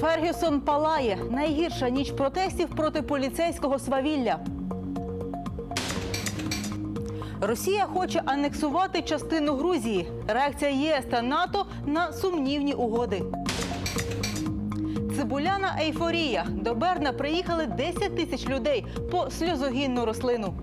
Фергюсон палає. Найгірша ніч протестів проти поліцейського свавілля. Росія хоче анексувати частину Грузії. Реакція ЄС та НАТО на сумнівні угоди. Цибуляна ейфорія. До Берна приїхали 10 тисяч людей по сльозогінну рослину.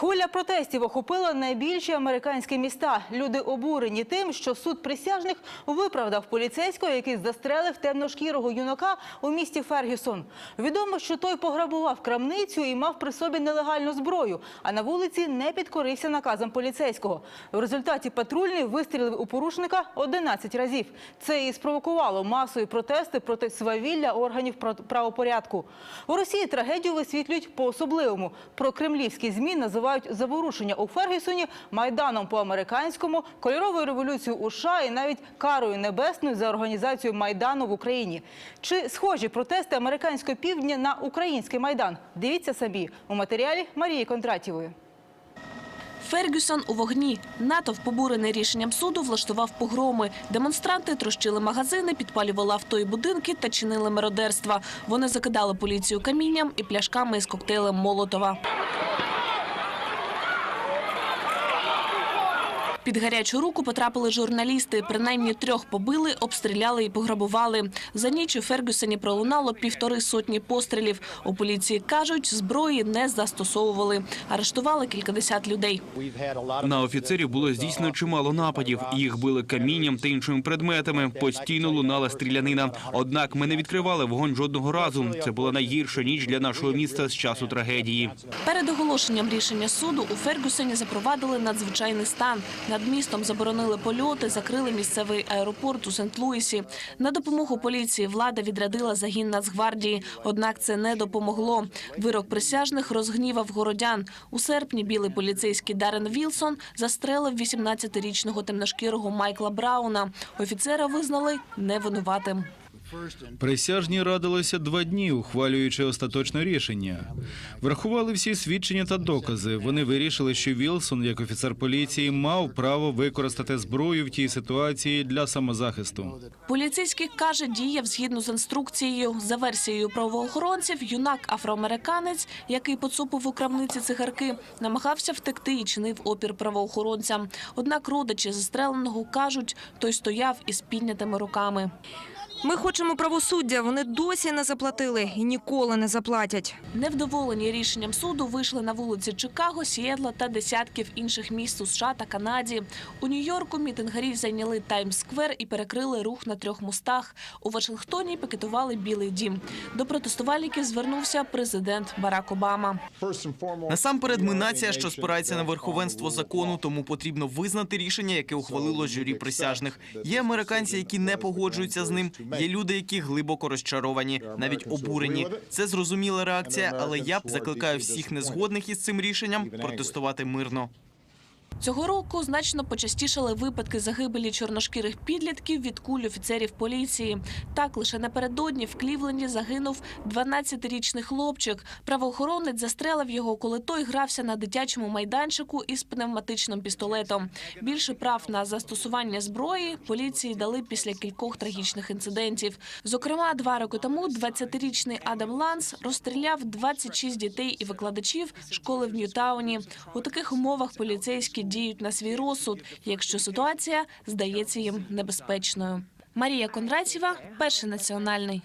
Хвиля протестів охопила найбільші американські міста. Люди обурені тим, що суд присяжних виправдав поліцейського, який застрелив темношкірого юнака у місті Фергюсон. Відомо, що той пограбував крамницю і мав при собі нелегальну зброю, а на вулиці не підкорився наказам поліцейського. В результаті патрульний вистрілив у порушника 11 разів. Це і спровокувало масові протести проти свавілля органів правопорядку. У Росії трагедію висвітлюють по-особливому. Про кремлівські ЗМІ називають заворушення у Фергюсоні майданом по-американському, кольоровою революцією у США і навіть карою небесною за організацію майдану в Україні. Чи схожі протести американського півдня на український майдан? Дивіться самі у матеріалі Марії Кондратєвої. Фергюсон у вогні. Натовп, побурений рішенням суду, влаштував погроми. Демонстранти трощили магазини, підпалювали авто і будинки та чинили мародерства. Вони закидали поліцію камінням і пляшками із коктейлем Молотова. Під гарячу руку потрапили журналісти. Принаймні трьох побили, обстріляли і пограбували. За ніч у Фергюсоні пролунало півтори сотні пострілів. У поліції кажуть, зброї не застосовували. Арештували кількадесят людей. На офіцерів було здійснено чимало нападів. Їх били камінням та іншими предметами. Постійно лунала стрілянина. Однак ми не відкривали вогонь жодного разу. Це була найгірша ніч для нашого міста з часу трагедії. Перед оголошенням рішення суду у Фергюсоні запровадили надзвичайний стан. Над містом заборонили польоти, закрили місцевий аеропорт у Сент-Луісі. На допомогу поліції влада відрядила загін Нацгвардії. Однак це не допомогло. Вирок присяжних розгнівав городян. У серпні білий поліцейський Дарен Вілсон застрелив 18-річного темношкірого Майкла Брауна. Офіцера визнали невинуватим. Присяжні радилися два дні, ухвалюючи остаточне рішення. Врахували всі свідчення та докази. Вони вирішили, що Вілсон, як офіцер поліції, мав право використати зброю в тій ситуації для самозахисту. Поліцейський каже, діяв згідно з інструкцією. За версією правоохоронців, юнак афроамериканець, який поцупив у крамниці цигарки, намагався втекти і чинив опір правоохоронцям. Однак родичі застреленого кажуть, той стояв із піднятими руками. Ми хочемо правосуддя. Вони досі не заплатили і ніколи не заплатять. Невдоволені рішенням суду вийшли на вулиці Чикаго, Сієтла та десятків інших міст у США та Канаді. У Нью-Йорку мітингарі зайняли Таймс-сквер і перекрили рух на трьох мостах. У Вашингтоні пікетували Білий дім. До протестувальників звернувся президент Барак Обама. Насамперед, ми нація, що спирається на верховенство закону, тому потрібно визнати рішення, яке ухвалило журі присяжних. Є американці, які не погоджуються з ним. Є люди, які глибоко розчаровані, навіть обурені. Це зрозуміла реакція, але я закликаю всіх незгодних із цим рішенням протестувати мирно. Цього року значно почастішали випадки загибелі чорношкірих підлітків від куль офіцерів поліції. Так, лише напередодні в Клівленді загинув 12-річний хлопчик. Правоохоронець застрелив його, коли той грався на дитячому майданчику із пневматичним пістолетом. Більше прав на застосування зброї поліції дали після кількох трагічних інцидентів. Зокрема, два роки тому 20-річний Адам Ланс розстріляв 26 дітей і викладачів школи в Ньютауні. У таких умовах поліцейські діють на свій розсуд, якщо ситуація здається їм небезпечною. Марія Кондратєва, перший національний.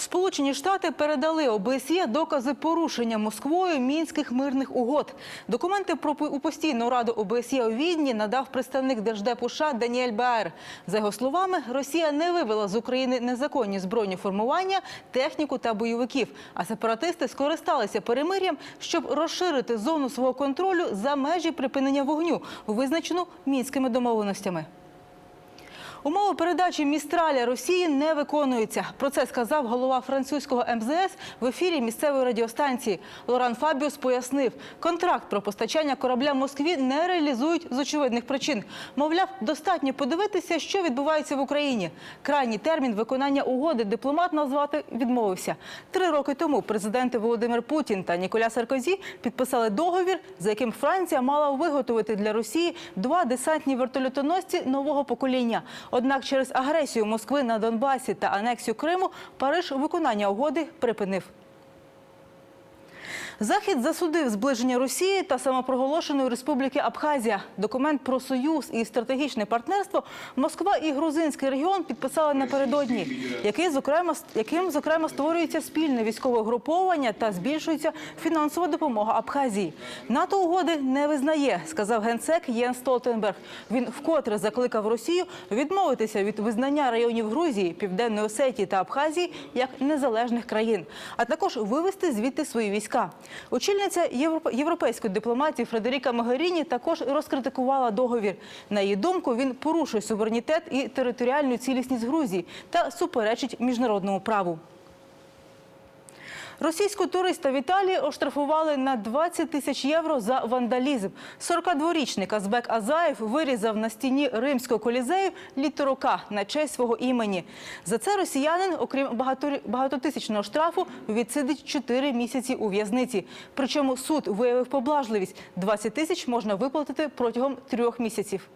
Сполучені Штати передали ОБСЄ докази порушення Москвою мінських мирних угод. Документи про у постійну раду ОБСЄ у Відні надав представник Держдепу США Даніель Баер. За його словами, Росія не вивела з України незаконні збройні формування, техніку та бойовиків. А сепаратисти скористалися перемир'ям, щоб розширити зону свого контролю за межі припинення вогню, визначену мінськими домовленостями. Умови передачі Містраля Росії не виконуються. Про це сказав голова французького МЗС в ефірі місцевої радіостанції. Лоран Фабіус пояснив, контракт про постачання корабля Москві не реалізують з очевидних причин. Мовляв, достатньо подивитися, що відбувається в Україні. Крайній термін виконання угоди дипломат назвати відмовився. Три роки тому президенти Володимир Путін та Ніколя Саркозі підписали договір, за яким Франція мала виготовити для Росії два десантні вертольотоносці нового покоління. Однак через агресію Москви на Донбасі та анексію Криму Париж виконання угоди припинив. Захід засудив зближення Росії та самопроголошеної республіки Абхазія. Документ про союз і стратегічне партнерство Москва і грузинський регіон підписали напередодні, який зокрема яким зокрема створюється спільне військове угруповання та збільшується фінансова допомога Абхазії. НАТО угоди не визнає, сказав генсек Єн Столтенберг. Він вкотре закликав Росію відмовитися від визнання районів Грузії, Південної Осетії та Абхазії як незалежних країн, а також вивести звідти свої війська. Очільниця європе- європейської дипломатії Фредеріка Магаріні також розкритикувала договір. На її думку, він порушує суверенітет і територіальну цілісність Грузії та суперечить міжнародному праву. Російського туриста в оштрафували на 20 тисяч євро за вандалізм. 42-річний Казбек Азаєв вирізав на стіні римського колізею літеру К на честь свого імені. За це росіянин, окрім багатотисячного штрафу, відсидить 4 місяці у в'язниці. Причому суд виявив поблажливість. 20 тисяч можна виплатити протягом трьох місяців.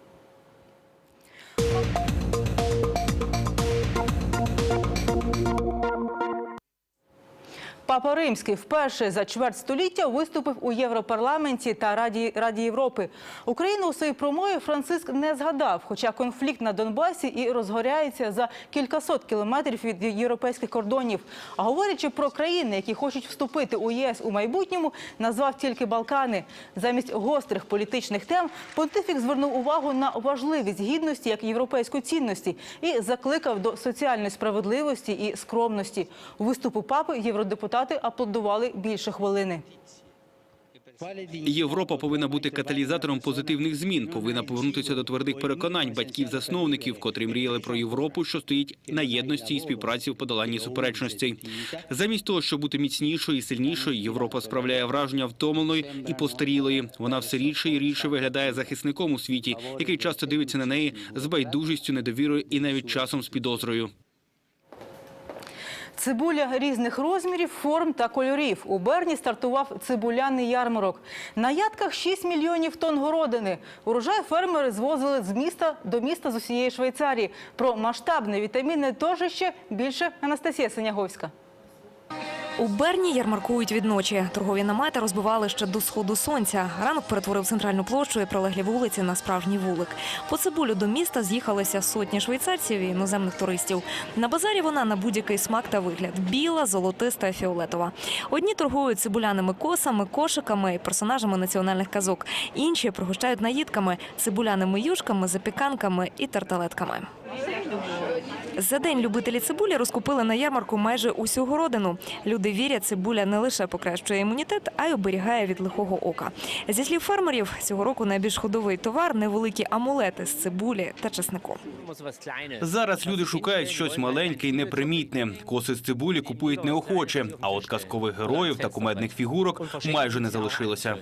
Папа Римський вперше за чверть століття виступив у Європарламенті та Раді, Раді Європи. Україну у своїй промові Франциск не згадав, хоча конфлікт на Донбасі і розгоряється за кількасот кілометрів від європейських кордонів. А говорячи про країни, які хочуть вступити у ЄС у майбутньому, назвав тільки Балкани. Замість гострих політичних тем понтифік звернув увагу на важливість гідності як європейської цінності і закликав до соціальної справедливості і скромності. Виступу папи євродепутати аплодували більше хвилини. Європа повинна бути каталізатором позитивних змін, повинна повернутися до твердих переконань батьків-засновників, котрі мріяли про Європу, що стоїть на єдності і співпраці в подоланні суперечностей. Замість того, щоб бути міцнішою і сильнішою, Європа справляє враження втомленої і постарілої. Вона все рідше і рідше виглядає захисником у світі, який часто дивиться на неї з байдужістю, недовірою і навіть часом з підозрою. Цибуля різних розмірів, форм та кольорів. У Берні стартував цибуляний ярмарок. На ядках 6 мільйонів тонн городини. Урожай фермери звозили з міста до міста з усієї Швейцарії. Про масштабне вітамінне торжище більше Анастасія Синяговська. У Берні ярмаркують від ночі. Торгові намети розбивали ще до сходу сонця. Ранок перетворив центральну площу і прилеглі вулиці на справжній вулик. По цибулю до міста з'їхалися сотні швейцарців і іноземних туристів. На базарі вона на будь-який смак та вигляд: біла, золотиста, фіолетова. Одні торгують цибуляними косами, кошиками і персонажами національних казок. Інші пригощають наїдками, цибуляними юшками, запіканками і тарталетками. За день любителі цибулі розкупили на ярмарку майже усю городину. Люди вірять, цибуля не лише покращує імунітет, а й оберігає від лихого ока. Зі слів фермерів, цього року найбільш ходовий товар невеликі амулети з цибулі та чеснику. Зараз люди шукають щось маленьке і непримітне. Коси з цибулі купують неохоче, а от казкових героїв та кумедних фігурок майже не залишилося.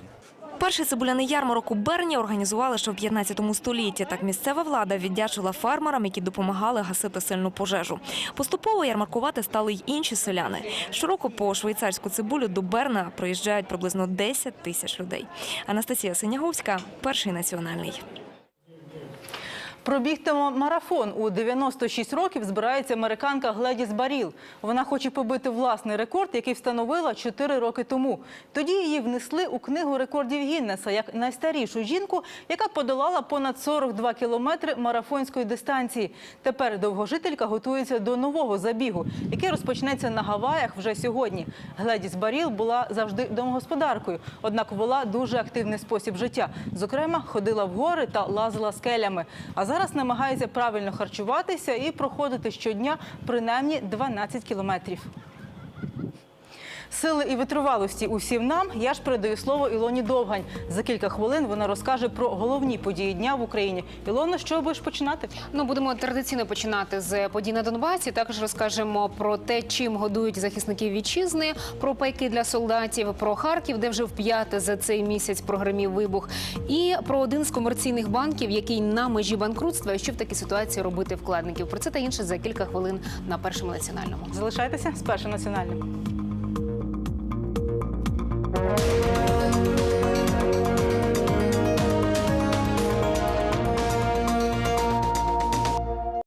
Перший цибуляний ярмарок у Берні організували ще в 15 столітті. Так місцева влада віддячила фермерам, які допомагали гасити сильну пожежу. Поступово ярмаркувати стали й інші селяни. Щороку по швейцарську цибулю до Берна приїжджають приблизно 10 тисяч людей. Анастасія Синяговська, перший національний. Пробігтимо марафон у 96 років збирається американка Гледіс Баріл. Вона хоче побити власний рекорд, який встановила 4 роки тому. Тоді її внесли у книгу рекордів Гіннеса як найстарішу жінку, яка подолала понад 42 кілометри марафонської дистанції. Тепер довгожителька готується до нового забігу, який розпочнеться на Гаваях вже сьогодні. Гледіс Баріл була завжди домогосподаркою, однак вела дуже активний спосіб життя. Зокрема, ходила в гори та лазила скелями. А зараз намагається правильно харчуватися і проходити щодня принаймні 12 кілометрів. Сили і витривалості усім нам. Я ж передаю слово Ілоні Довгань. За кілька хвилин вона розкаже про головні події дня в Україні. Ілона, що будеш починати? Ну, будемо традиційно починати з подій на Донбасі. Також розкажемо про те, чим годують захисників вітчизни, про пайки для солдатів, про Харків, де вже вп'яте за цей місяць програмів вибух, і про один з комерційних банків, який на межі банкрутства, і що в такій ситуації робити вкладників. Про це та інше за кілька хвилин на першому національному. Залишайтеся з першим національним.